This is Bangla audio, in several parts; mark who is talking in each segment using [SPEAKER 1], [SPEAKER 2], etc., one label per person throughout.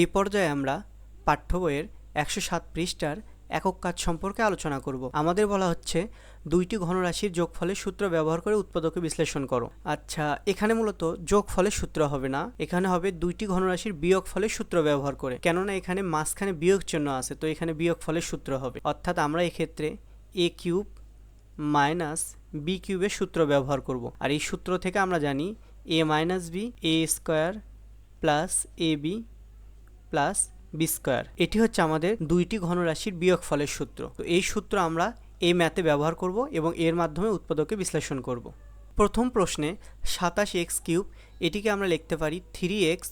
[SPEAKER 1] এই পর্যায়ে আমরা পাঠ্য বইয়ের একশো সাত পৃষ্ঠার একক কাজ সম্পর্কে আলোচনা করব। আমাদের বলা হচ্ছে দুইটি ঘনরাশির যোগফলের সূত্র ব্যবহার করে উৎপাদকে বিশ্লেষণ করো। আচ্ছা এখানে মূলত যোগফলের সূত্র হবে না, এখানে হবে দুইটি ঘনরাশির বিয়োগ ফলের সূত্র ব্যবহার করে। কেননা এখানে মাঝখানে বিয়োগ চিহ্ন আছে, তো এখানে বিয়োগ ফলের সূত্র হবে। অর্থাৎ আমরা এক্ষেত্রে এ কিউব মাইনাস বি কিউবের সূত্র ব্যবহার করব। আর এই সূত্র থেকে আমরা জানি a minus b, a square plus a b plus b square. এটি হচ্ছে আমাদের দুইটি ঘনরাশির বিয়োগ ফলের সূত্র। তো এই সূত্র আমরা এই ম্যাথে ব্যবহার করব এবং এর মাধ্যমে উৎপাদকে বিশ্লেষণ করব। প্রথম প্রশ্নে সাতাশ এক্স কিউব, এটিকে আমরা লিখতে পারি থ্রি এক্স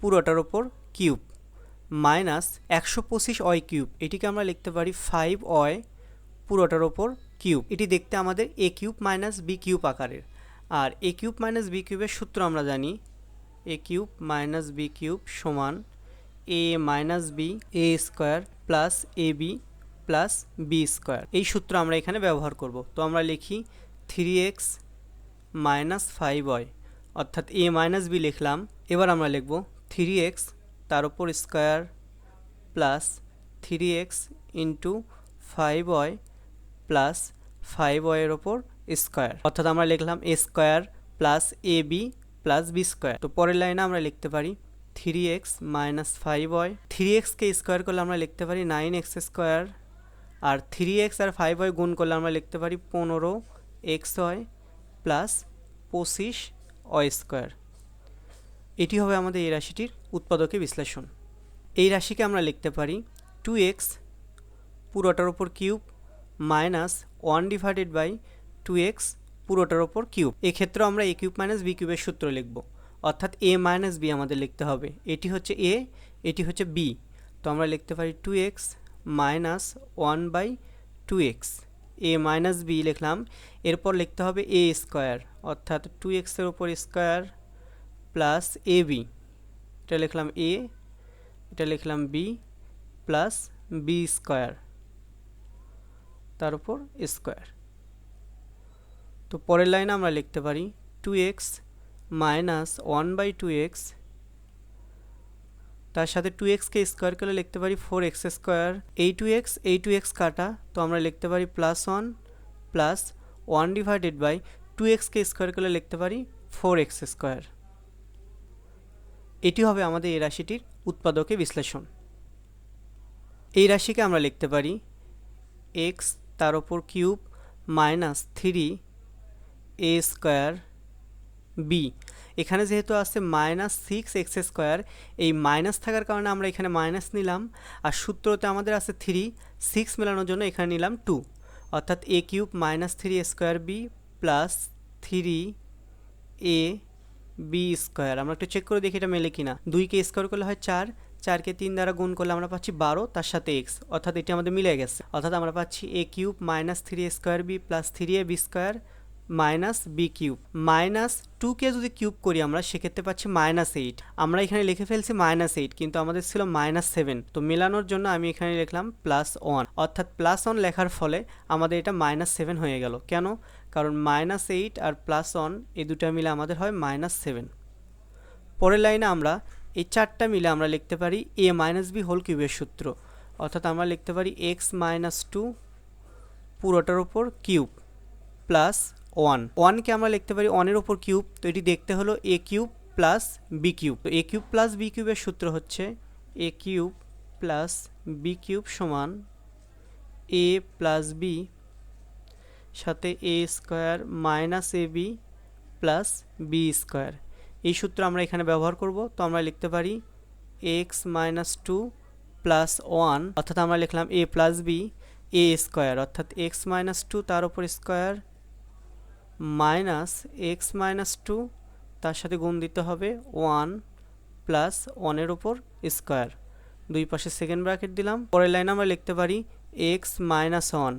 [SPEAKER 1] পুরোটার ওপর কিউব মাইনাস একশো পঁচিশ অয় কিউব। এটিকে আমরা লিখতে পারি ফাইভ অয় পুরোটার ওপর কিউব। এটি দেখতে আমাদের a cube minus b cube আকারের। আর এ কিউব মাইনাস বি কিউবের সূত্র আমরা জানি, a cube minus b cube সমান a minus b a square plus a b plus b square এই সূত্র আমরা এখানে ব্যবহার করব। তো আমরা লিখি three x minus five y অর্থাৎ এ মাইনাস বি লিখলাম। এবার আমরা লিখব থ্রি এক্স তার উপর square plus three x into five y plus five ওয়াইয়ের ওপর স্কোয়ার অর্থাৎ আমরা লিখলাম a square plus a b plus b square তো পরের লাইনে আমরা লিখতে পারি three x minus five y three এক্সকে স্কোয়ার করলে আমরা লিখতে পারি নাইন এক্স স্কোয়ার আর থ্রি এক্স আর ফাইভ ওয়াই গুণ করলে আমরা লিখতে পারি পনেরো এক্স ওয়াই প্লাস পঁচিশ ওয়াই স্কোয়ার এটি হবে আমাদের এই রাশিটির উৎপাদকে বিশ্লেষণ। এই রাশিকে আমরা লিখতে পারি টু এক্স পুরোটার ওপর cube minus one divided by two x পুরোটার ওপর কিউব। এক্ষেত্রে আমরা এ কিউব মাইনাস বি কিউবের সূত্র লিখব। অর্থাৎ এ মাইনাস বি আমাদের লিখতে হবে। এটি হচ্ছে এ এটি হচ্ছে বি তো আমরা লিখতে পারি two x minus one by two x a minus b লিখলাম। এরপর লিখতে হবে এ স্কোয়ার অর্থাৎ টু এক্সের ওপর স্কোয়ার প্লাস এ বি এটা লিখলাম এ এটা লিখলাম বি প্লাস বি স্কোয়ার তার উপর স্কোয়ার তো পরের লাইনে আমরা লিখতে পারি two x minus one by two x তার সাথে টু এক্সকে স্কোয়ার করলে লিখতে পারি ফোর এক্স স্কোয়ার এই টু এক্স এই টু এক্স কাটা, তো আমরা লিখতে পারি plus one plus one divided by two এক্সকে স্কোয়ার করলে লিখতে পারি ফোর এক্স স্কোয়ার এটি হবে আমাদের এই রাশিটির উৎপাদকে বিশ্লেষণ। এই রাশিকে আমরা লিখতে পারি এক্স তার ওপর cube minus three a square b এখানে যেহেতু আছে মাইনাস সিক্স এক্স স্কোয়ার এই মাইনাস থাকার কারণে আমরা এখানে মাইনাস নিলাম। আর সূত্রতে আমাদের আছে থ্রি সিক্স মেলানোর জন্য এখানে নিলাম টু অর্থাৎ a cube minus three square b plus three a b square আমরা একটু চেক করে দেখি এটা মেলে কিনা। দুইকে স্কোয়ার করলে হয় চার চারকে তিন দ্বারা গুণ করলে আমরা পাচ্ছি বারো, তার সাথে এক্স অর্থাৎ এটি আমাদের মিলে গেছে। অর্থাৎ আমরা পাচ্ছি a cube minus three square b plus three a b square minus b cube minus টুকে যদি কিউব করি আমরা, সেক্ষেত্রে পাচ্ছি মাইনাস এইট আমরা এখানে লিখে ফেলছি মাইনাস এইট কিন্তু আমাদের ছিল মাইনাস সেভেন তো মেলানোর জন্য আমি এখানে লিখলাম প্লাস ওয়ান অর্থাৎ প্লাস ওয়ান লেখার ফলে আমাদের এটা মাইনাস সেভেন হয়ে গেল। কেন? কারণ মাইনাস এইট আর প্লাস ওয়ান এই দুটা মিলে আমাদের হয় মাইনাস সেভেন পরের লাইনে আমরা এই চারটা মিলে আমরা লিখতে পারি এ মাইনাস বি হোল কিউবের সূত্র। অর্থাৎ আমরা লিখতে পারি এক্স মাইনাস টু পুরোটার ওপর কিউব প্লাস ওয়ান ওয়ানকে আমরা লিখতে পারি ওয়ানের ওপর কিউব তো এটি দেখতে হলো a cube plus b cube তো এ কিউব প্লাস বি কিউবের সূত্র হচ্ছে a cube plus b cube সমান এ প্লাস বি সাথে a square minus a b plus b square এই সূত্র আমরা এখানে ব্যবহার করব। তো আমরা লিখতে পারি x minus two plus one অর্থাৎ আমরা লিখলাম a plus b a square অর্থাৎ এক্স মাইনাস টু তার উপর square minus x minus two, তার সাথে গুণ দিতে হবে ওয়ান প্লাস ওয়ানের ওপর স্কোয়ার। দুই পাশে সেকেন্ড ব্র্যাকেট দিলাম। পরের লাইনে আমরা লিখতে পারি এক্স মাইনাস ওয়ান।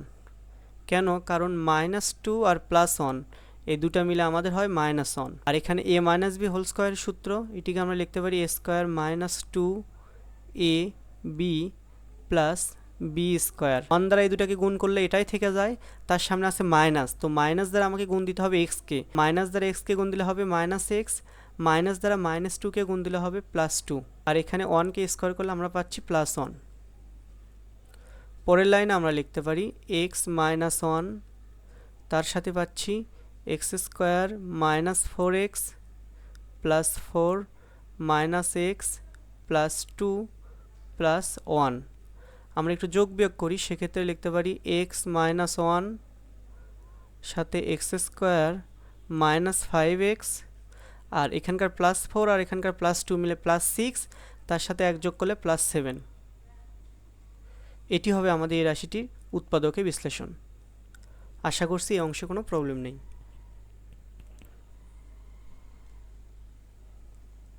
[SPEAKER 1] কেন? কারণ মাইনাস টু আর প্লাস ওয়ান, এই দুটা মিলে আমাদের হয় মাইনাস ওয়ান। আর এখানে a minus b whole square সূত্র, এটিকে আমরা লিখতে পারি a square minus two a b plus b square one দ্বারা এই দুটাকে গুণ করলে এটাই থেকে যায়। তার সামনে আছে মাইনাস তো মাইনাস দ্বারা আমাকে গুণ দিতে হবে এক্সকে মাইনাস দ্বারা এক্সকে গুণ দিলে হবে মাইনাস এক্স মাইনাস দ্বারা মাইনাস টুকে গুণ দিলে হবে প্লাস টু আর এখানে ওয়ানকে স্কোয়ার করলে আমরা পাচ্ছি প্লাস ওয়ান পরের লাইনে আমরা লিখতে পারি এক্স মাইনাস ওয়ান তার সাথে পাচ্ছি x square minus four x plus four minus x plus two plus one আমরা একটু যোগ বিয়োগ করি, সেক্ষেত্রে লিখতে পারি এক্স মাইনাস ওয়ান সাথে x square minus five x আর এখানকার প্লাস ফোর আর এখানকার প্লাস টু মিলে প্লাস সিক্স তার সাথে এক যোগ করলে প্লাস সেভেন এটি হবে আমাদের এই রাশিটির উৎপাদকে বিশ্লেষণ। আশা করছি এই অংশে কোনো প্রবলেম নেই।